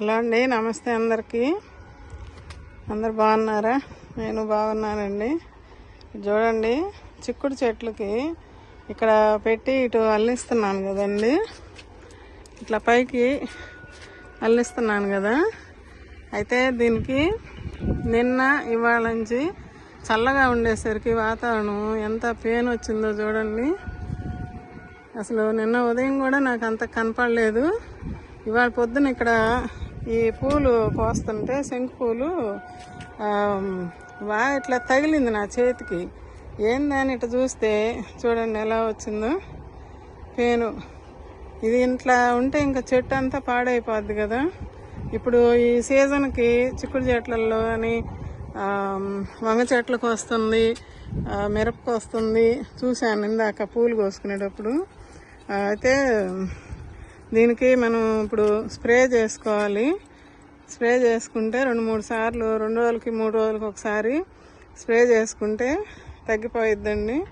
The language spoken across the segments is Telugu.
హలో అండి నమస్తే అందరికీ. అందరు బాగున్నారా? నేను బాగున్నానండి. చూడండి చిక్కుడు చెట్లకి ఇక్కడ పెట్టి ఇటు అల్లిస్తున్నాను కదండి. ఇట్లా పైకి అల్లిస్తున్నాను కదా. అయితే దీనికి నిన్న ఇవాళ నుంచి చల్లగా ఉండేసరికి వాతావరణం ఎంత పెయిన్ వచ్చిందో చూడండి. అసలు నిన్న ఉదయం కూడా నాకు అంత కనపడలేదు. ఇవాళ పొద్దున ఇక్కడ ఈ పూలు కోస్తుంటే శంకు పూలు బాగా ఇట్లా తగిలింది నా చేతికి. ఏందని ఇట్లా చూస్తే చూడండి ఎలా వచ్చిందో. పేను. ఇది ఇంట్లో ఉంటే ఇంకా చెట్టు అంతా పాడైపోద్ది కదా. ఇప్పుడు ఈ సీజన్కి చిక్కుడు చెట్లలో అని వంగ చెట్లకు వస్తుంది మిరపకు వస్తుంది చూశాను ఇందాక పూలు కోసుకునేటప్పుడు. అయితే దీనికి మనం ఇప్పుడు స్ప్రే చేసుకోవాలి. స్ప్రే చేసుకుంటే రెండు మూడు సార్లు రెండు రోజులకి మూడు రోజులకి ఒకసారి స్ప్రే చేసుకుంటే తగ్గిపోయిద్దండి.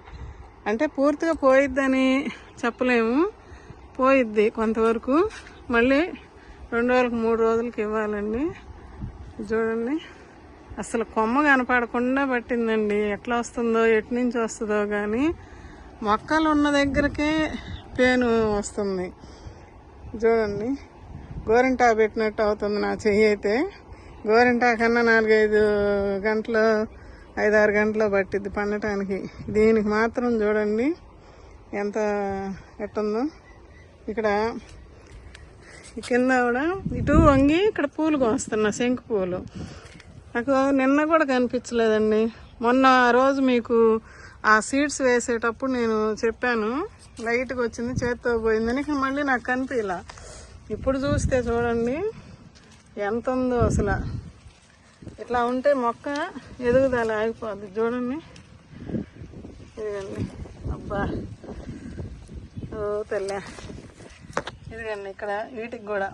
అంటే పూర్తిగా పోయిద్దని చెప్పలేము. పోయిద్ది కొంతవరకు. మళ్ళీ రెండు రోజులకు మూడు రోజులకి ఇవ్వాలండి. చూడండి. అసలు కొమ్మ కనపడకుండా పట్టిందండి. ఎట్లా వస్తుందో ఎటు నుంచి వస్తుందో కానీ మొక్కలు ఉన్న దగ్గరకే పేను వస్తుంది. చూడండి. గోరింటా పెట్టినట్టు అవుతుంది నా చెయ్యి అయితే. గోరింటా కన్నా నాలుగైదు గంటలు ఐదారు గంటలు పట్టిద్ది పండటానికి. దీనికి మాత్రం చూడండి ఎంత ఎట్టుందో. ఇక్కడ కింద కూడా ఇటు వంగి ఇక్కడ పూలు కోస్తున్నా శంకు పూలు. నాకు నిన్న కూడా కనిపించలేదండి. మొన్న ఆ రోజు మీకు ఆ సీడ్స్ వేసేటప్పుడు నేను చెప్పాను. లైట్గా వచ్చింది చేత్తో పోయిందని అని మళ్ళీ నాకు కనిపించలా ఇప్పుడు చూస్తే చూడండి ఎంత ఉందో అసలు. ఇట్లా ఉంటే మొక్క ఎదుగుదల ఆగిపోద్ది చూడండి. ఇదిగండి. అబ్బా. ఓ తెల్ల. ఇదిగండి ఇక్కడ వీటికి కూడా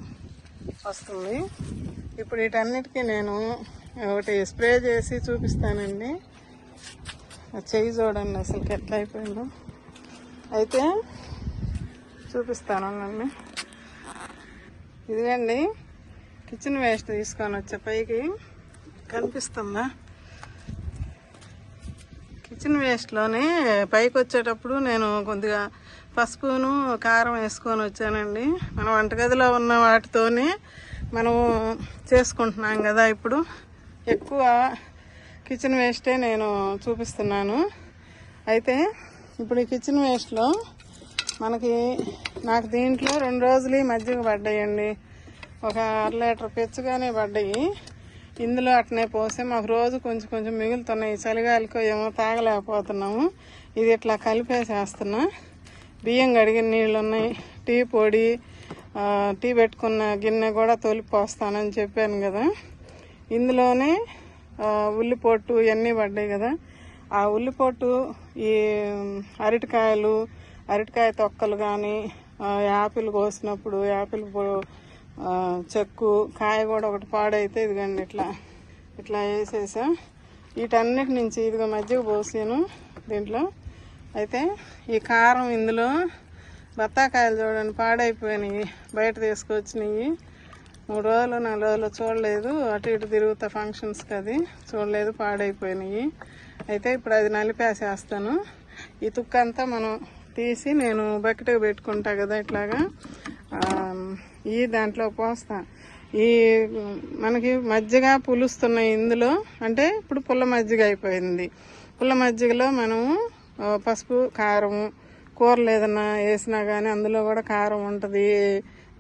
వస్తుంది. ఇప్పుడు వీటన్నిటికీ నేను ఒకటి స్ప్రే చేసి చూపిస్తానండి. చెయ్యి చూడండి అసలు ఎట్లా అయిపోయిందో. అయితే చూపిస్తాను అండి ఇదిగండి. కిచెన్ వేస్ట్ తీసుకొని వచ్చే పైకి. కనిపిస్తుందా? కిచెన్ వేస్ట్లోనే పైకి వచ్చేటప్పుడు నేను కొద్దిగా పసుపును కారం వేసుకొని వచ్చానండి. మన వంటగదిలో ఉన్న వాటితోనే మనము చేసుకుంటున్నాం కదా ఇప్పుడు. ఎక్కువ కిచెన్ వేస్టే నేను చూపిస్తున్నాను. అయితే ఇప్పుడు ఈ కిచెన్ వేస్ట్లో మనకి నాకు దీంట్లో రెండు రోజులు ఈ మజ్జిగ పడ్డాయండి. ఒక అర లీటర్ పెచ్చుగానే పడ్డాయి. ఇందులో అట్నే పోసి మాకు రోజు కొంచెం కొంచెం మిగులుతున్నాయి. చలిగాలికో ఏమో తాగలేకపోతున్నాము. ఇది ఇట్లా కలిపేసేస్తున్నా. బియ్యం కడిగిన నీళ్ళు ఉన్నాయి టీ పొడి టీ పెట్టుకున్న గిన్నె కూడా తొలిపోస్తానని చెప్పాను కదా. ఇందులోనే ఉల్లి ఉల్లిపొట్టు ఇవన్నీ పడ్డాయి కదా. ఆ ఉల్లిపొట్టు ఈ అరటికాయలు అరటికాయ తొక్కలు కానీ యాపిల్ కోసినప్పుడు యాపిల్ చెక్కు కాయ కూడా ఒకటి పాడైతే ఇదిగండి ఇట్లా ఇట్లా వేసేసా. వీటన్నిటి నుంచి ఇదిగో మజ్జిగ పోసాను దీంట్లో. అయితే ఈ కారం ఇందులో బత్తాకాయలు చూడండి పాడైపోయినాయి బయట తీసుకొచ్చినాయి. మూడు రోజులు నాలుగు రోజులు చూడలేదు అటు ఇటు తిరుగుతా ఫంక్షన్స్కి అది. చూడలేదు పాడైపోయినాయి. అయితే ఇప్పుడు అది నలిపేసేస్తాను ఈ తుక్కంతా మనం తీసి నేను బకెట్ పెట్టుకుంటా కదా ఇట్లాగా. ఈ దాంట్లో పోస్తా. ఈ మనకి మజ్జిగ పులుస్తున్నాయి ఇందులో. అంటే ఇప్పుడు పుల్ల మజ్జిగ అయిపోయింది. పుల్ల మజ్జిగలో మనము పసుపు కారము కూరలు ఏదన్నా వేసినా కానీ అందులో కూడా కారం ఉంటుంది.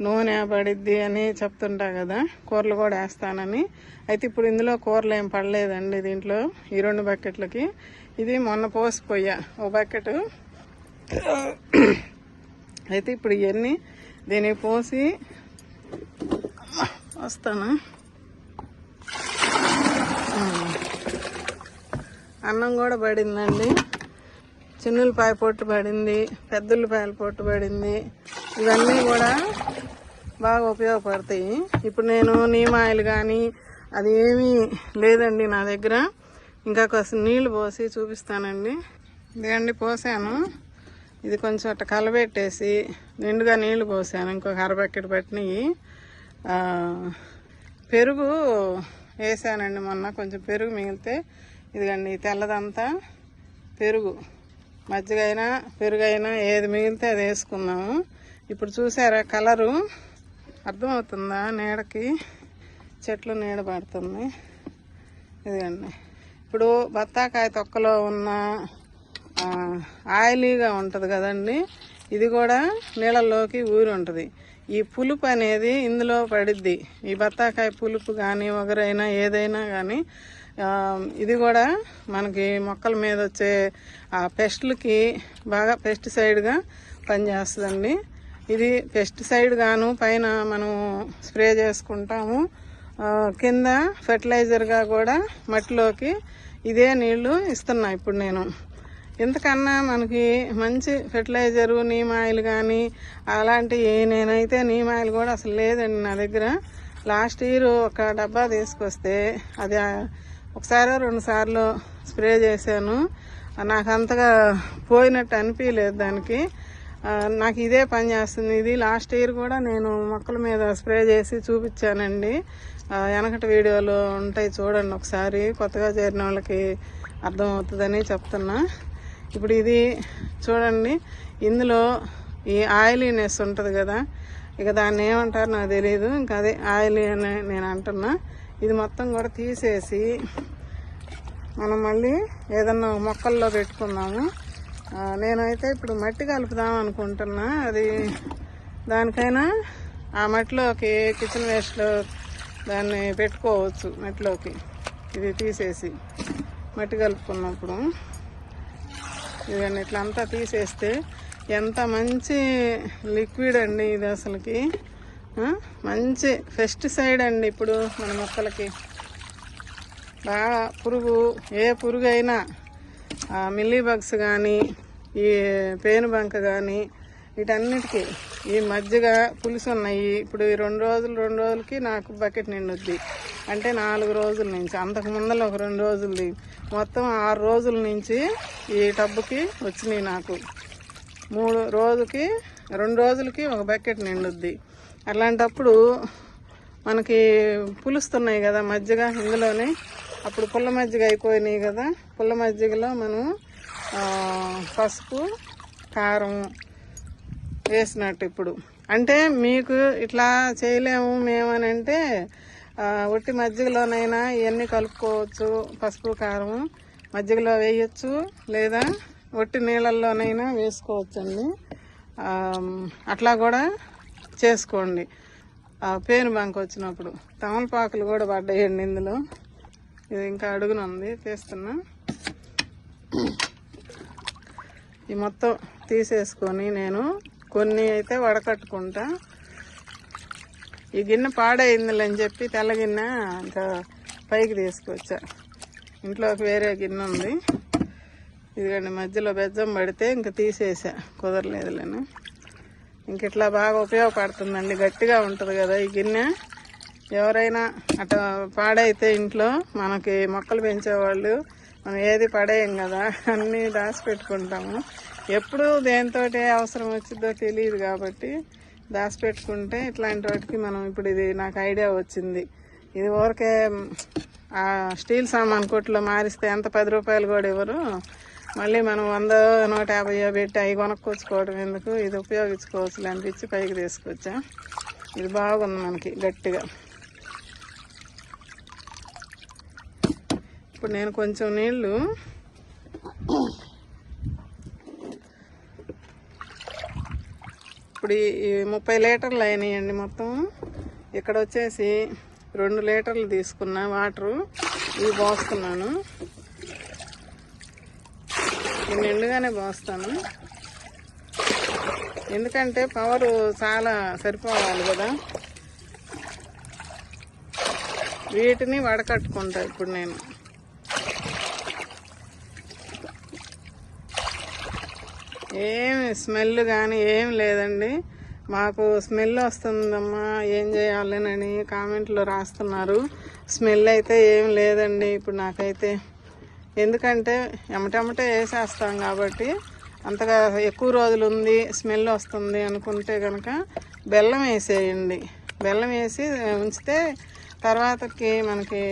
నూనె పడిద్ది అని చెప్తుంటా కదా కూరలు కూడా వేస్తానని. అయితే ఇప్పుడు ఇందులో కూరలు ఏం పడలేదండి దీంట్లో ఈ రెండు బకెట్లకి. ఇది మొన్న పోసిపోయా ఓ బకెట్. అయితే ఇప్పుడు ఇవన్నీ దీనికి పోసి వస్తాను. అన్నం కూడా పడిందండి. చిన్నులపాయ పొట్టు పడింది పెద్దుల్లిపాయల పొట్టు పడింది. ఇవన్నీ కూడా బాగా ఉపయోగపడతాయి. ఇప్పుడు నేను నీమ్ ఆయిల్ కానీ అది ఏమీ లేదండి నా దగ్గర. ఇంకా కొంచెం నీళ్ళు పోసి చూపిస్తానండి. ఇదిగండి పోసాను. ఇది కొంచెం అట్ట కలబెట్టేసి నిండుగా నీళ్ళు పోసాను. ఇంకొక అర పట్టినవి పెరుగు వేసానండి మొన్న. కొంచెం పెరుగు మిగిలితే ఇదిగండి తెల్లదంతా పెరుగు. మజ్జిగైనా పెరుగైనా పెరుగు అయినా ఏది మిగిలితే అది వేసుకున్నాము ఇప్పుడు చూసారా కలరు? అర్థమవుతుందా నీడకి? చెట్లు నీడ పడుతుంది. ఇదిగండి. ఇప్పుడు బత్తాకాయ తొక్కలో ఉన్న ఆయిలీగా ఉంటుంది కదండి. ఇది కూడా నీళ్ళల్లోకి ఊరి ఉంటుంది. ఈ పులుపు అనేది ఇందులో పడిద్ది. ఈ బత్తాకాయ పులుపు కానీ ఒకరైనా ఏదైనా కానీ ఇది కూడా మనకి మొక్కల మీద వచ్చే ఆ పెస్ట్లకి బాగా పెస్టిసైడ్గా పనిచేస్తుందండి. ఇది పెస్టిసైడ్ గాను పైన మనం స్ప్రే చేసుకుంటాము. కింద ఫెర్టిలైజర్గా కూడా మట్టిలోకి ఇదే నీళ్ళు ఇస్తున్నా ఇప్పుడు నేను. ఇంతకన్నా మనకి మంచి ఫెర్టిలైజరు నీమ్ ఆయిల్ కానీ అలాంటి నేనైతే నీమ్ ఆయిల్ కూడా అసలు లేదండి నా దగ్గర. లాస్ట్ ఇయర్ ఒక డబ్బా తీసుకొస్తే అది ఒకసారి రెండు సార్లు స్ప్రే చేశాను. నాకు అంతగా పోయినట్టు అనిపించలేదు దానికి. నాకు ఇదే పని చేస్తుంది. ఇది లాస్ట్ ఇయర్ కూడా నేను మొక్కల మీద స్ప్రే చేసి చూపించానండి. వెనకటి వీడియోలు ఉంటాయి చూడండి ఒకసారి. కొత్తగా చేరిన వాళ్ళకి అర్థమవుతుందని చెప్తున్నా. ఇప్పుడు ఇది చూడండి. ఇందులో ఈ ఆయిలీనెస్ ఉంటుంది కదా. ఇక దాన్ని ఏమంటారు నాకు తెలియదు ఇంకా అదే ఆయిల్ అని నేను అంటున్నా. ఇది మొత్తం కూడా తీసేసి మనం మళ్ళీ ఏదన్నా మొక్కల్లో పెట్టుకుందాము. నేనైతే ఇప్పుడు మట్టి కలుపుదాం అనుకుంటున్నా. అది దానికైనా ఆ మట్టిలోకి కిచెన్ వేస్ట్లో దాన్ని పెట్టుకోవచ్చు మట్టిలోకి. ఇది తీసేసి మట్టి కలుపుకున్నప్పుడు ఇవన్నీ ఇట్లా అంతా తీసేస్తే ఎంత మంచి లిక్విడ్ అండి ఇది అసలుకి. మంచి పెస్టిసైడ్ అండి ఇప్పుడు మన మొక్కలకి. బాగా పురుగు ఏ పురుగు అయినా మిల్లీ బగ్స్ కానీ ఈ పేను బంక కానీ వీటన్నిటికీ ఈ మజ్జిగ పులుసు ఉన్నాయి. ఇప్పుడు ఈ రెండు రోజులు రెండు రోజులకి నాకు బకెట్ నిండుద్ది. అంటే నాలుగు రోజుల నుంచి అంతకు ముందర ఒక రెండు రోజులది. మొత్తం ఆరు రోజుల నుంచి ఈ టబ్బుకి వచ్చినాయి నాకు. మూడు రోజుకి రెండు రోజులకి ఒక బకెట్ నిండుద్ది. అలాంటప్పుడు మనకి పులుస్తున్నాయి కదా మజ్జిగ ఇందులోనే. అప్పుడు పుల్ల మజ్జిగ అయిపోయినాయి కదా. పుల్ల మజ్జిగలో మనం పసుపు కారం వేసినట్టు ఇప్పుడు. అంటే మీకు ఇట్లా చేయలేము మేమని అంటే ఒట్టి మజ్జిగలోనైనా ఇవన్నీ కలుపుకోవచ్చు. పసుపు కారం మజ్జిగలో వేయచ్చు. లేదా ఒట్టి నీళ్ళల్లోనైనా వేసుకోవచ్చండి. అట్లా కూడా చేసుకోండి. పేను బంక్ వచ్చినప్పుడు. తమలపాకులు కూడా పడ్డాయండి ఇందులో. ఇది ఇంకా అడుగున ఉంది తీస్తున్నా. ఈ మొత్తం తీసేసుకొని నేను కొన్ని అయితే వడకట్టుకుంటా. ఈ గిన్నె పాడైందిలే అని చెప్పి తెల్ల గిన్నె ఇంకా పైకి తీసుకొచ్చా. ఇంట్లోకి వేరే గిన్నె ఉంది. ఇదిగండి మధ్యలో బెజ్జం పడితే ఇంకా తీసేసా. కుదరలేదులేను ఇంక ఇట్లా బాగా ఉపయోగపడుతుందండి. గట్టిగా ఉంటుంది కదా ఈ గిన్నె. ఎవరైనా అట్లా పాడైతే ఇంట్లో మనకి మొక్కలు పెంచేవాళ్ళు మనం ఏది పడేయం కదా అన్నీ దాచిపెట్టుకుంటాము ఎప్పుడు దేంతో అవసరం వచ్చిందో తెలియదు కాబట్టి దాచిపెట్టుకుంటే ఇట్లాంటి వాటికి మనం ఇప్పుడు ఇది నాకు ఐడియా వచ్చింది. ఇది ఊరికే ఆ స్టీల్ సామాన్ కొట్లో మారిస్తే ఎంత పది రూపాయలు కూడా ఇవ్వరు. మళ్ళీ మనం వంద నూట యాభైయో పెట్టి అవి కొనుక్కొచ్చుకోవడం ఎందుకు? ఇది ఉపయోగించుకోవచ్చు అనిపించి పైకి తీసుకొచ్చా. ఇది బాగుంది మనకి గట్టిగా. ఇప్పుడు నేను కొంచెం నీళ్ళు ఇప్పుడు ఈ- ముప్పై లీటర్లు అయినాయండి మొత్తం. ఇక్కడ వచ్చేసి రెండు లీటర్లు తీసుకున్నా వాటరు ఇవి పోస్తున్నాను. నిండుగానే పోస్తాను. ఎందుకంటే పవరు చాలా సరిపోవాలి కదా. వీటిని వడకట్టుకుంటా ఇప్పుడు నేను. ఏమి స్మెల్ కానీ ఏం లేదండి. మాకు స్మెల్ వస్తుందమ్మా ఏం చేయాలనని కామెంట్లో రాస్తున్నారు. స్మెల్ అయితే ఏం లేదండి ఇప్పుడు నాకైతే. ఎందుకంటే ఎమటెమటే వేసేస్తాం కాబట్టి అంతగా ఎక్కువ రోజులు ఉంది స్మెల్ వస్తుంది అనుకుంటే కనుక బెల్లం వేసేయండి. బెల్లం వేసి ఉంచితే తర్వాతకి మనకి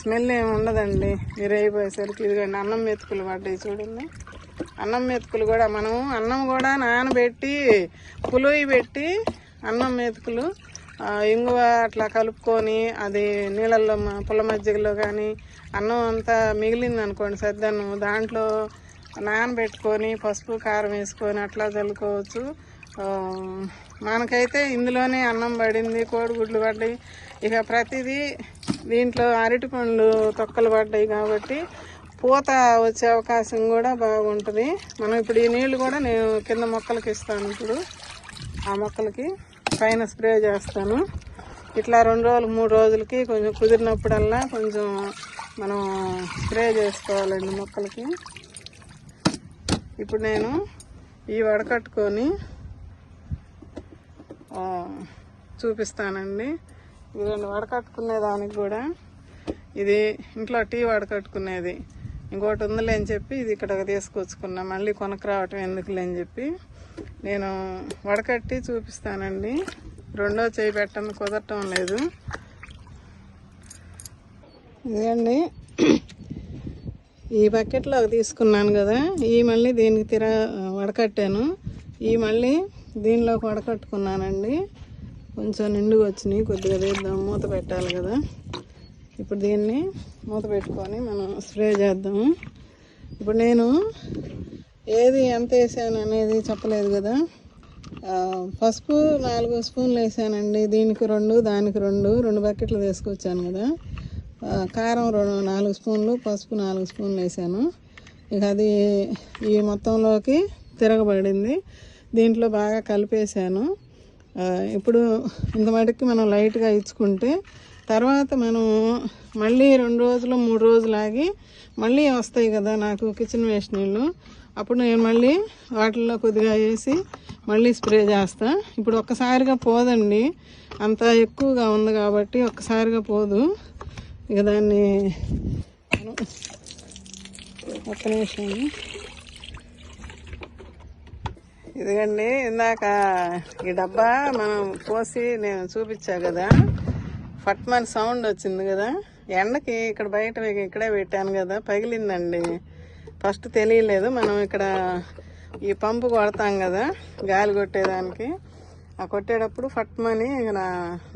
స్మెల్ ఏమి ఉండదండి. మీరు అయిపోయేసరికి ఇదిగోండి అన్నం మెతుకులు పడ్డాయి చూడండి. అన్నం మెతుకులు కూడా మనం అన్నం కూడా నానబెట్టి పులుయి పెట్టి అన్నం మెతుకులు ఇంగువ అట్లా కలుపుకొని అది నీళ్ళల్లో పుల్ల మజ్జిగలో కానీ అన్నం అంతా మిగిలింది అనుకోండి సద్దన్నం. దాంట్లో నానబెట్టుకొని పసుపు కారం వేసుకొని అట్లా చల్లుకోవచ్చు. మనకైతే ఇందులోనే అన్నం పడింది కోడిగుడ్లు పడ్డాయి. ఇక ప్రతిదీ దీంట్లో అరటి పండ్లు తొక్కలు పడ్డాయి కాబట్టి పూత వచ్చే అవకాశం కూడా బాగుంటుంది. మనం ఇప్పుడు ఈ నీళ్ళు కూడా నేను కింద మొక్కలకి ఇస్తాను ఇప్పుడు. ఆ మొక్కలకి పైన స్ప్రే చేస్తాను. ఇట్లా రెండు రోజులు మూడు రోజులకి కొంచెం కుదిరినప్పుడల్లా కొంచెం మనం స్ప్రే చేసుకోవాలండి మొక్కలకి. ఇప్పుడు నేను ఈ వడకట్టుకొని చూపిస్తానండి. ఇదిగోండి వడకట్టుకునే దానికి కూడా ఇది ఇంట్లో టీ వడకట్టుకునేది. ఇంకోటి ఉందిలే అని చెప్పి ఇది ఇక్కడ తీసుకొచ్చుకున్నా. మళ్ళీ కొనకరావటం ఎందుకులే అని చెప్పి నేను వడకట్టి చూపిస్తానండి. రెండో చేయి పెట్టడం కుదరటం లేదు. ఇదండి ఈ బకెట్లో ఒక తీసుకున్నాను కదా ఈ మళ్ళీ దీనికి తిర వడకట్టాను. ఈ మళ్ళీ దీనిలోకి వడకట్టుకున్నానండి. కొంచెం నిండుగా వచ్చినాయి కొద్దిగా వేద్దాం మూత పెట్టాలి కదా. ఇప్పుడు దీన్ని మూత పెట్టుకొని మనం స్ప్రే చేద్దాము. ఇప్పుడు నేను ఏది ఎంత వేసాను అనేది చెప్పలేదు కదా. పసుపు నాలుగు స్పూన్లు వేసానండి. దీనికి రెండు దానికి రెండు రెండు బకెట్లు తీసుకొచ్చాను కదా. కారం రెండు నాలుగు స్పూన్లు పసుపు నాలుగు స్పూన్లు వేసాను. ఇక అది ఈ మొత్తంలోకి తిరగబడింది. దీంట్లో బాగా కలిపేసాను ఇప్పుడు ఇంత మటుకి మనం లైట్గా ఇచ్చుకుంటే తర్వాత మనం మళ్ళీ రెండు రోజులు మూడు రోజులు ఆగి మళ్ళీ వస్తాయి కదా నాకు కిచెన్ వేస్ట్ నీళ్ళు. అప్పుడు నేను మళ్ళీ వాటిల్లో కొద్దిగా వేసి మళ్ళీ స్ప్రే చేస్తా. ఇప్పుడు ఒక్కసారిగా పోదండి. అంత ఎక్కువగా ఉంది కాబట్టి ఒక్కసారిగా పోదు. ఇక దాన్ని ఒక్క నిమిషం. ఇదిగండి ఇందాక ఈ డబ్బా మనం పోసి నేను చూపించా కదా. ఫట్మన్ సౌండ్ వచ్చింది కదా. ఎండకి ఇక్కడ బయట ఇక్కడే పెట్టాను కదా పగిలిందండి. ఫస్ట్ తెలియలేదు మనం ఇక్కడ ఈ పంపు కొడతాం కదా గాలి కొట్టేదానికి. ఆ కొట్టేటప్పుడు ఫట్మని ఇక నా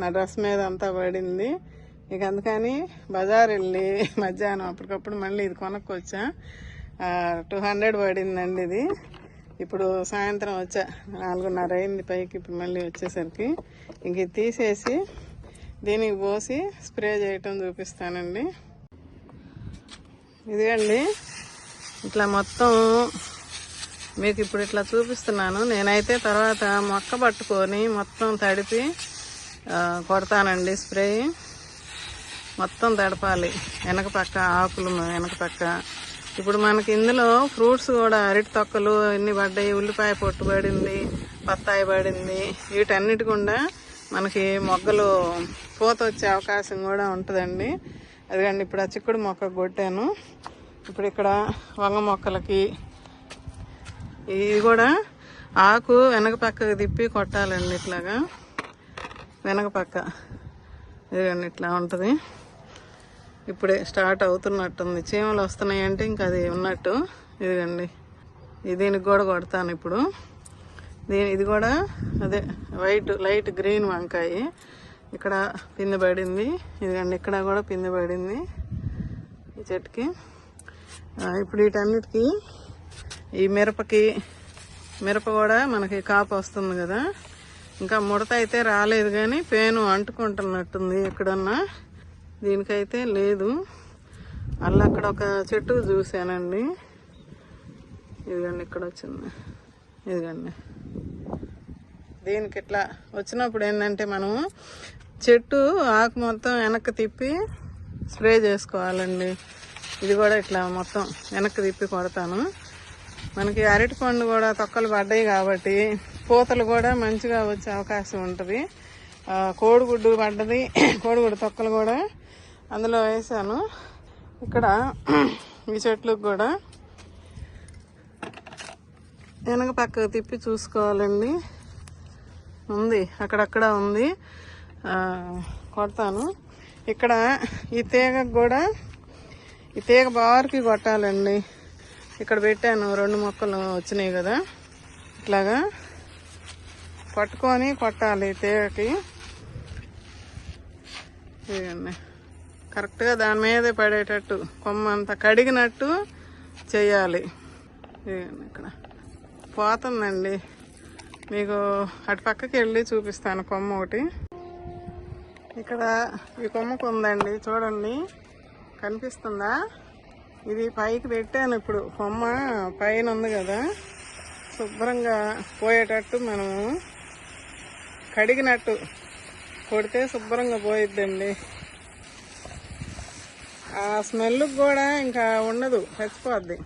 నా డ్రెస్ మీద అంతా పడింది. ఇక అందుకని బజార్ వెళ్ళి మధ్యాహ్నం అప్పటికప్పుడు మళ్ళీ ఇది కొనుక్కొచ్చా. టూ హండ్రెడ్ పడిందండి ఇది. ఇప్పుడు సాయంత్రం వచ్చా నాలుగున్నర అయింది పైకి ఇప్పుడు మళ్ళీ వచ్చేసరికి. ఇంక ఇది తీసేసి దీనికి పోసి స్ప్రే చేయటం చూపిస్తానండి. ఇదిగండి. ఇట్లా మొత్తం మీకు ఇప్పుడు ఇట్లా చూపిస్తున్నాను. నేనైతే తర్వాత మొక్క పట్టుకొని మొత్తం తడిపి కొడతానండి స్ప్రే. మొత్తం తడపాలి. వెనక పక్క ఆకులు వెనక పక్క. ఇప్పుడు మనకి ఇందులో ఫ్రూట్స్ కూడా అరటి తొక్కలు ఎన్ని పడ్డాయి ఉల్లిపాయ పొట్టు పడింది బత్తాయి పడింది వీటన్నిటి కూడా మనకి మొగ్గలు పూత వచ్చే అవకాశం కూడా ఉంటుందండి. అదిగండి ఇప్పుడు ఆ చిక్కుడు మొక్క కొట్టాను. ఇప్పుడు ఇక్కడ వంగ మొక్కలకి ఇది కూడా ఆకు వెనక పక్కకు తిప్పి కొట్టాలండి ఇట్లాగా. వెనక పక్క. ఇదిగండి ఇట్లా ఉంటుంది. ఇప్పుడే స్టార్ట్ అవుతున్నట్టుంది. చీమలు వస్తున్నాయంటే ఇంకా అది ఉన్నట్టు. ఇదిగండి దీనికి కూడా కొడతాను ఇప్పుడు. దీని ఇది కూడా అదే వైట్ లైట్ గ్రీన్ వంకాయ. ఇక్కడ పిండి పడింది. ఇదిగండి ఇక్కడ కూడా పిండి పడింది ఈ చెట్టుకి. ఇప్పుడు వీటన్నిటికి ఈ మిరపకి మిరప కూడా మనకి కాపు వస్తుంది కదా. ఇంకా ముడత అయితే రాలేదు కానీ పేను అంటుకుంటున్నట్టుంది ఎక్కడన్నా. దీనికైతే లేదు. అలా అక్కడ ఒక చెట్టు చూశానండి. ఇదిగండి ఇక్కడ వచ్చింది. ఇదిగండి. దీనికి ఇట్లా వచ్చినప్పుడు ఏంటంటే మనము చెట్టు ఆకు మొత్తం వెనక్కి తిప్పి స్ప్రే చేసుకోవాలండి. ఇది కూడా ఇట్లా మొత్తం వెనక్కి తిప్పి కొడతాను. మనకి అరటిపండు కూడా తొక్కలు పడ్డాయి కాబట్టి పూతలు కూడా మంచిగా వచ్చే అవకాశం ఉంటుంది. కోడిగుడ్డు పడ్డది కోడిగుడ్డు తొక్కలు కూడా అందులో వేసాను. ఇక్కడ ఈ చెట్లకు కూడా వెనక పక్కకు తిప్పి చూసుకోవాలండి. ఉంది అక్కడక్కడ ఉంది. కొడతాను. ఇక్కడ ఈ తీగకు కూడా ఈ తీగ బారుకి కొట్టాలండి. ఇక్కడ పెట్టాను రెండు మొక్కలు వచ్చినాయి కదా. ఇట్లాగా పట్టుకొని కొట్టాలి ఈ తీగకి. ఇదిగోండి. కరెక్ట్గా దాని మీదే పడేటట్టు కొమ్మ అంతా కడిగినట్టు చేయాలి. ఇదిగోండి ఇక్కడ. పోతుందండి. మీకు అటు పక్కకి వెళ్ళి చూపిస్తాను కొమ్మ ఒకటి. ఇక్కడ ఈ కొమ్మకు ఉందండి చూడండి. కనిపిస్తుందా? ఇది పైకి పెట్టాను ఇప్పుడు. కొమ్మ పైన ఉంది కదా. శుభ్రంగా పోయేటట్టు మనము కడిగినట్టు కొడితే శుభ్రంగా పోయిద్దండి. ఆ స్మెల్కి కూడా ఇంకా ఉండదు చచ్చిపోద్ది.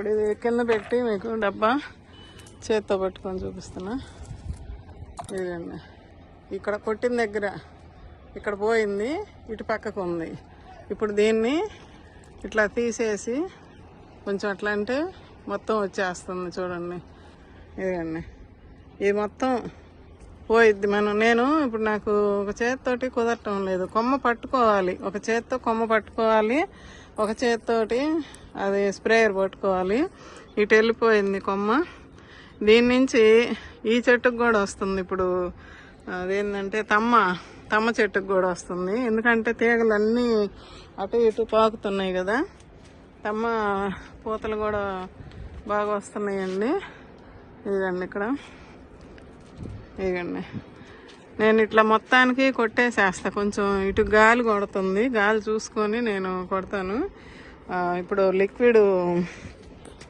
ఇప్పుడు ఇది కింద పెట్టి మీకు డబ్బా చేత్తో పట్టుకొని చూపిస్తున్నా. ఇదండి ఇక్కడ కొట్టిన దగ్గర ఇక్కడ పోయింది ఇటు పక్కకు ఉంది. ఇప్పుడు దీన్ని ఇట్లా తీసేసి కొంచెం అట్లా అంటే మొత్తం వచ్చేస్తుంది చూడండి. ఇదండి ఇది మొత్తం పోయిద్ది మనం. నేను ఇప్పుడు నాకు ఒక చేతితోటి కుదరటం లేదు. కొమ్మ పట్టుకోవాలి. ఒక చేత్తో కొమ్మ పట్టుకోవాలి. ఒక చేతితోటి అది స్ప్రేయర్ పట్టుకోవాలి. ఇటు వెళ్ళిపోయింది కొమ్మ. దీని నుంచి ఈ చెట్టుకు కూడా వస్తుంది ఇప్పుడు. అదేంటంటే తమ్మ తమ్మ చెట్టుకు కూడా వస్తుంది. ఎందుకంటే తీగలన్నీ అటు ఇటు పాకుతున్నాయి కదా. తమ్మ పూతలు కూడా బాగా వస్తున్నాయండి. ఇదండి ఇక్కడ. ఇదండి నేను ఇట్లా మొత్తానికి కొట్టేసేస్తా. కొంచెం ఇటు గాలి కొడుతుంది. గాలి చూసుకొని నేను కొడతాను. ఇప్పుడు లిక్విడ్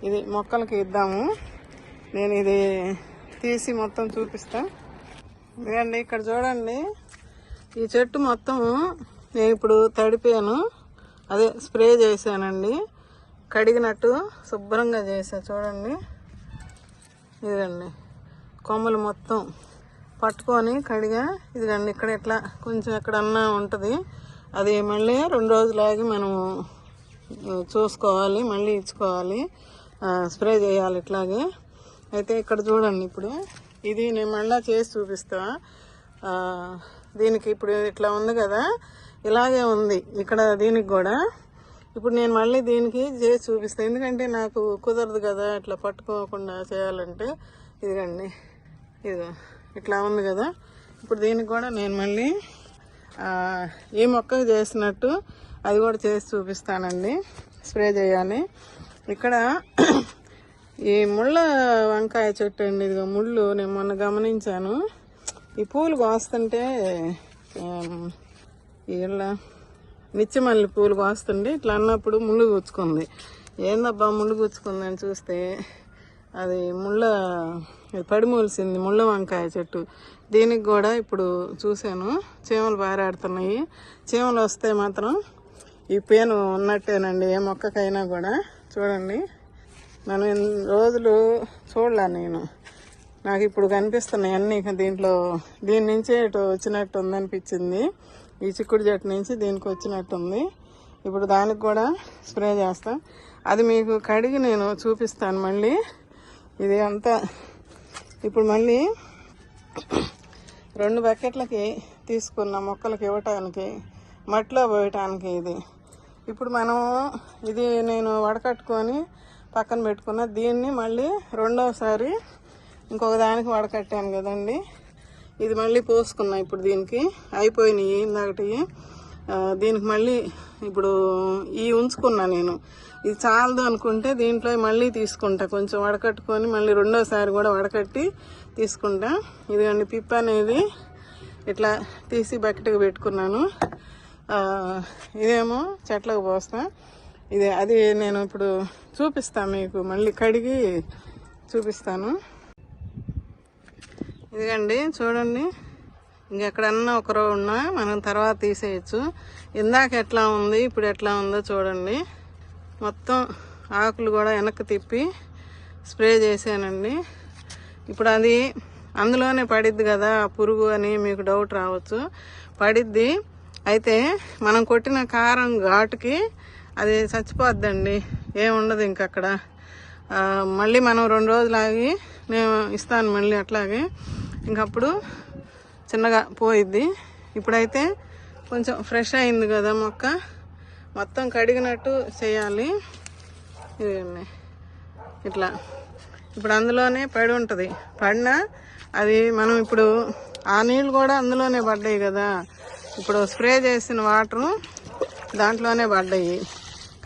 ఇది మొక్కలకి ఇద్దాము. నేను ఇది తీసి మొత్తం చూపిస్తా. ఇదండి ఇక్కడ చూడండి. ఈ చెట్టు మొత్తం నేను ఇప్పుడు తడిపాను. అదే స్ప్రే చేశానండి. కడిగినట్టు శుభ్రంగా చేసా చూడండి. ఇదండి కొమ్మలు మొత్తం. పట్టుకొని కడిగా ఇదిగండి ఇక్కడ ఇట్లా కొంచెం ఎక్కడన్నా ఉంటుంది. అది మళ్ళీ రెండు రోజులాగి మనము మనం చూసుకోవాలి మళ్ళీ ఇచ్చుకోవాలి. స్ప్రే చేయాలి ఇట్లాగే. అయితే ఇక్కడ చూడండి ఇప్పుడు ఇది నేను మళ్ళీ చేసి చూపిస్తా. దీనికి ఇప్పుడు ఇట్లా ఉంది కదా ఇలాగే ఉంది ఇక్కడ దీనికి కూడా. ఇప్పుడు నేను మళ్ళీ దీనికి చేసి చూపిస్తాను ఎందుకంటే నాకు కుదరదు కదా ఇట్లా పట్టుకోకుండా చేయాలంటే. ఇదిగండి ఇదిగో. ఇట్లా ఉంది కదా. ఇప్పుడు దీనికి కూడా నేను మళ్ళీ ఈ మొక్కకు చేసినట్టు అది కూడా చేసి చూపిస్తానండి. స్ప్రే చేయాలి. ఇక్కడ ఈ ముళ్ళ వంకాయ చెట్టు అండి ఇదిగో ముళ్ళు నేను మొన్న గమనించాను. ఈ పూలు కోస్తుంటే వీళ్ళ ఇలా నిత్యమల్లి పూలు కోస్తుంటే ఇట్లా అన్నప్పుడు ముళ్ళు గుచ్చుకుంది. ఏందబ్బా ముళ్ళు గుచ్చుకుందని అని చూస్తే అది ముళ్ళ పడిమూలిసింది ముళ్ళ వంకాయ చెట్టు. దీనికి కూడా ఇప్పుడు చూశాను చీమలు పారాడుతున్నాయి. చీమలు వస్తే మాత్రం ఈ పేను ఉన్నట్టేనండి ఏ మొక్కకైనా కూడా. చూడండి మనం రోజులు చూడలే నేను. నాకు ఇప్పుడు కనిపిస్తున్నాయి అన్ని దీంట్లో. దీని నుంచే ఇటు వచ్చినట్టు ఉందనిపించింది. ఈ చిక్కుడు చెట్టు నుంచి దీనికి వచ్చినట్టుంది ఇప్పుడు దానికి కూడా స్ప్రే చేస్తాను అది మీకు కడిగి నేను చూపిస్తాను మళ్ళీ. ఇది అంతా ఇప్పుడు మళ్ళీ రెండు బకెట్లకి తీసుకున్న మొక్కలకి ఇవ్వటానికి మట్టిలో పోయటానికి ఇది. ఇప్పుడు మనం ఇది నేను వడకట్టుకొని పక్కన పెట్టుకున్న దీన్ని మళ్ళీ రెండవసారి ఇంకొక దానికి వడకట్టాను కదండి. ఇది మళ్ళీ పోసుకున్నా ఇప్పుడు దీనికి. అయిపోయినాయి ఇందాకటి. దీనికి మళ్ళీ ఇప్పుడు ఈ ఉంచుకున్నా నేను. ఇది చాలదు అనుకుంటే దీంట్లో మళ్ళీ తీసుకుంటా. కొంచెం వడకట్టుకొని మళ్ళీ రెండోసారి కూడా వడకట్టి తీసుకుంటా. ఇదిగండి పిప్ అనేది ఇట్లా తీసి బకెట్కి పెట్టుకున్నాను. ఇదేమో చెట్లకు పోస్తా. ఇది అది నేను ఇప్పుడు చూపిస్తాను మీకు. మళ్ళీ కడిగి చూపిస్తాను. ఇదిగండి చూడండి. ఇంకెక్కడన్నా ఒకరో ఉన్నా మనం తర్వాత తీసేయచ్చు. ఇందాక ఎట్లా ఉంది ఇప్పుడు ఎట్లా ఉందో చూడండి. మొత్తం ఆకులు కూడా వెనక్కి తిప్పి స్ప్రే చేశానండి. ఇప్పుడు అది అందులోనే పడిద్ది కదా ఆ పురుగు అని మీకు డౌట్ రావచ్చు. పడిద్ది. అయితే మనం కొట్టిన కారం ఘాటుకి అది చచ్చిపోద్దండి. ఏముండదు ఇంక అక్కడ. మళ్ళీ మనం రెండు రోజులు ఆగి నేను ఇస్తాను మళ్ళీ అట్లాగే. ఇంకప్పుడు చిన్నగా పోయిద్ది. ఇప్పుడైతే కొంచెం ఫ్రెష్ అయింది కదా మొక్క. మొత్తం కడిగినట్టు చేయాలి. ఇట్లా. ఇప్పుడు అందులోనే పడి ఉంటుంది. పడినా అది మనం ఇప్పుడు ఆ నీళ్ళు కూడా అందులోనే పడ్డాయి కదా. ఇప్పుడు స్ప్రే చేసిన వాటరు దాంట్లోనే పడ్డాయి.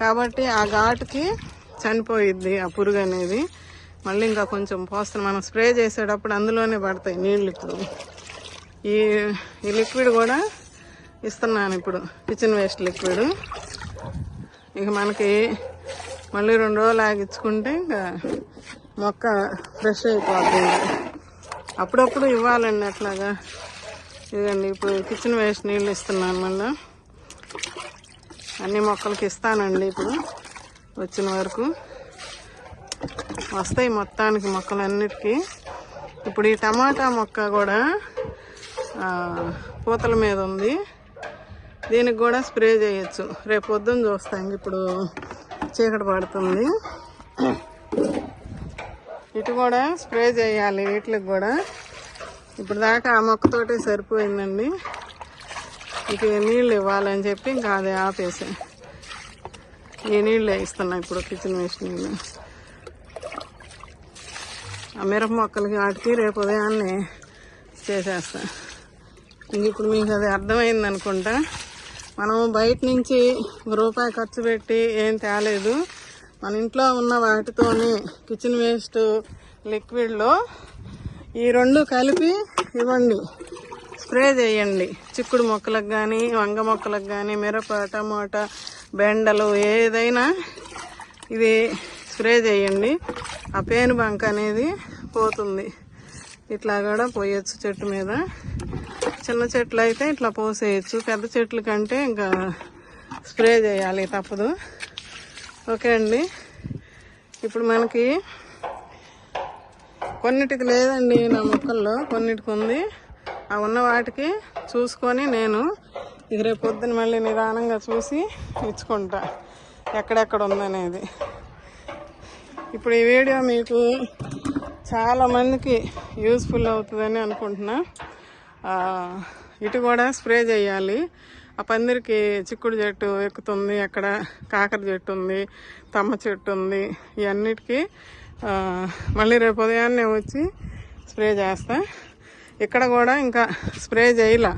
కాబట్టి ఆ ఘాటుకి చనిపోయిద్ది ఆ పురుగు అనేది. మళ్ళీ ఇంకా కొంచెం పోస్తాం మనం స్ప్రే చేసేటప్పుడు అందులోనే పడతాయి నీళ్ళు ఇప్పుడు. ఈ ఈ లిక్విడ్ కూడా ఇస్తున్నాను ఇప్పుడు. Kitchen waste liquid. ఇక మనకి మళ్ళీ రెండు రోజులు ఆగించుకుంటే ఇంకా మొక్క ఫ్రెష్ అయిపోతుంది అప్పుడప్పుడు ఇవ్వాలండి అట్లాగా. ఇదండి ఇప్పుడు కిచెన్ వేస్ట్ నీళ్ళు ఇస్తున్నాను మళ్ళీ. అన్ని మొక్కలకి ఇస్తానండి ఇప్పుడు వచ్చిన వరకు. వస్తాయి మొత్తానికి మొక్కలన్నిటికీ. ఇప్పుడు ఈ టమాటా మొక్క కూడా పూతల మీద ఉంది. దీనికి కూడా స్ప్రే చేయొచ్చు. రేపు పొద్దున్న చూస్తాం ఇప్పుడు చీకటి పడుతుంది. ఇటు కూడా స్ప్రే చేయాలి వీటికి కూడా. ఇప్పుడు దాకా ఆ మొక్కతోటి సరిపోయిందండి. ఇక నీళ్ళు ఇవ్వాలని చెప్పి ఇంకా అది ఆపేసి. ఈ నీళ్ళు వేస్తున్నా ఇప్పుడు కిచెన్ వేస్ట్ నీళ్ళు ఆ మిరప మొక్కలకి వాటికి రేపు ఉదయాన్నే చేసేస్తా. ఇంక ఇప్పుడు మీకు అది అర్థమైంది అనుకుంటా మనం బయట నుంచి రూపాయి ఖర్చు పెట్టి ఏం తేలేదు. మన ఇంట్లో ఉన్న వాటితోని కిచెన్ వేస్ట్ లిక్విడ్లో ఈ రెండు కలిపి ఇవ్వండి. స్ప్రే చేయండి. చిక్కుడు మొక్కలకు కానీ వంగ మొక్కలకు కానీ మిరప టమోటా బెండలు ఏదైనా ఇది స్ప్రే చేయండి. ఆ పేను బంక అనేది పోతుంది. ఇట్లా కూడా పోయొచ్చు చెట్టు మీద. చిన్న చెట్లు అయితే ఇట్లా పోసేయచ్చు. పెద్ద చెట్ల కంటే ఇంకా స్ప్రే చేయాలి తప్పదు. ఓకే అండి. ఇప్పుడు మనకి కొన్నిటికి లేదండి నా మొక్కల్లో. కొన్నిటికి ఉంది. ఆ ఉన్న వాటికి చూసుకొని నేను ఇది రేపు పొద్దున మళ్ళీ నిదానంగా చూసి ఇచ్చుకుంటా. ఎక్కడెక్కడ ఉందనేది. ఇప్పుడు ఈ వీడియో మీకు చాలామందికి యూస్ఫుల్ అవుతుందని అనుకుంటున్నా. ఇటు కూడా స్ప్రే చేయాలి. ఆ పందిరికి చిక్కుడు చెట్టు ఎక్కుతుంది అక్కడ కాకర చెట్టు ఉంది తమ్మ చెట్టు ఉంది ఇవన్నిటికీ మళ్ళీ రేపు ఉదయాన్నే వచ్చి స్ప్రే చేస్తా. ఇక్కడ కూడా ఇంకా స్ప్రే చేయలే.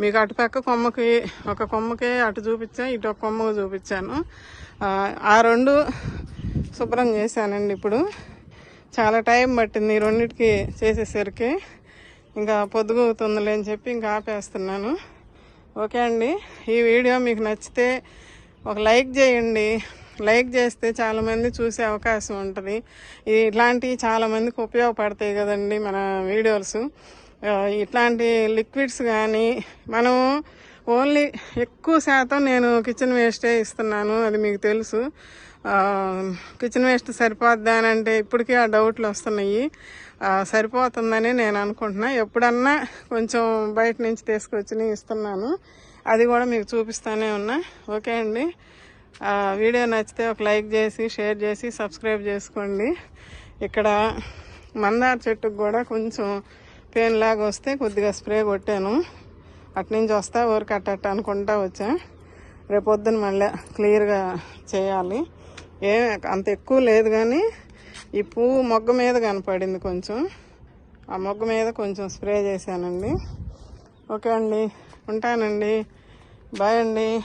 మీకు అటుపక్క కొమ్మకి ఒక కొమ్మకి అటు చూపించా ఇటు ఒక కొమ్మకు చూపించాను. ఆ, ఆ రెండు శుభ్రం చేశానండి ఇప్పుడు. చాలా టైం పట్టింది ఈ రెండింటికి చేసేసరికి. ఇంకా పొద్దుగుతుందిలే అని చెప్పి ఇంకా ఆపేస్తున్నాను. ఓకే అండి ఈ వీడియో మీకు నచ్చితే ఒక లైక్ చేయండి. లైక్ చేస్తే చాలామంది చూసే అవకాశం ఉంటుంది. ఇట్లాంటివి చాలామందికి ఉపయోగపడతాయి కదండి మన వీడియోస్. ఇట్లాంటి లిక్విడ్స్ కానీ మనం ఓన్లీ ఎక్కువ శాతం నేను కిచెన్ వేస్టే ఇస్తున్నాను అది మీకు తెలుసు. కిచెన్ వేస్ట్ సరిపోద్దా అని అంటే ఇప్పటికీ ఆ డౌట్లు వస్తున్నాయి. సరిపోతుందని నేను అనుకుంటున్నా. ఎప్పుడన్నా కొంచెం బయట నుంచి తీసుకొచ్చి ఇస్తున్నాను. అది కూడా మీకు చూపిస్తానే ఉన్నా. ఓకే అండి. వీడియో నచ్చితే ఒక లైక్ చేసి షేర్ చేసి సబ్స్క్రైబ్ చేసుకోండి. ఇక్కడ మందార చెట్టుకు కూడా కొంచెం పెయిన్ లాగా వస్తే కొద్దిగా స్ప్రే కొట్టాను. అట్నుంచి వస్తా ఊరు కట్టట్ట అనుకుంటా వచ్చా. రేపు మళ్ళీ క్లియర్గా చేయాలి. ఏ అంత ఎక్కువ లేదు కానీ ఈ పువ్వు మొగ్గ మీద కనపడింది కొంచెం. ఆ మొగ్గ మీద కొంచెం స్ప్రే చేశానండి. ఓకే అండి. ఉంటానండి. బాయ్ అండి.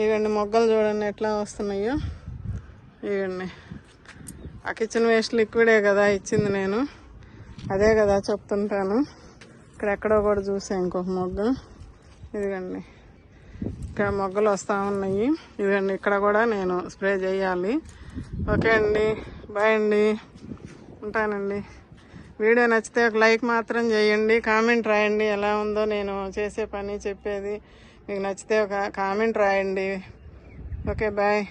ఇవ్వండి మొగ్గలు చూడండి ఎట్లా వస్తున్నాయో. ఇవ్వండి. ఆ కిచెన్ వేస్ట్ లిక్విడే కదా ఇచ్చింది నేను. అదే కదా చెప్తుంటాను. ఇక్కడ ఎక్కడో కూడా చూసాను ఇంకొక మొగ్గ. ఇదిగండి. ఇక్కడ మొగ్గలు వస్తూ ఉన్నాయి. ఇదిగండి ఇక్కడ కూడా నేను స్ప్రే చేయాలి. ఓకే అండి. బాయ్ అండి. ఉంటానండి. వీడియో నచ్చితే ఒక లైక్ మాత్రం చేయండి. కామెంట్ రాయండి. ఎలా ఉందో నేను చేసే పని చెప్పేది. మీకు నచ్చితే ఒక కామెంట్ రాయండి. Okay bye.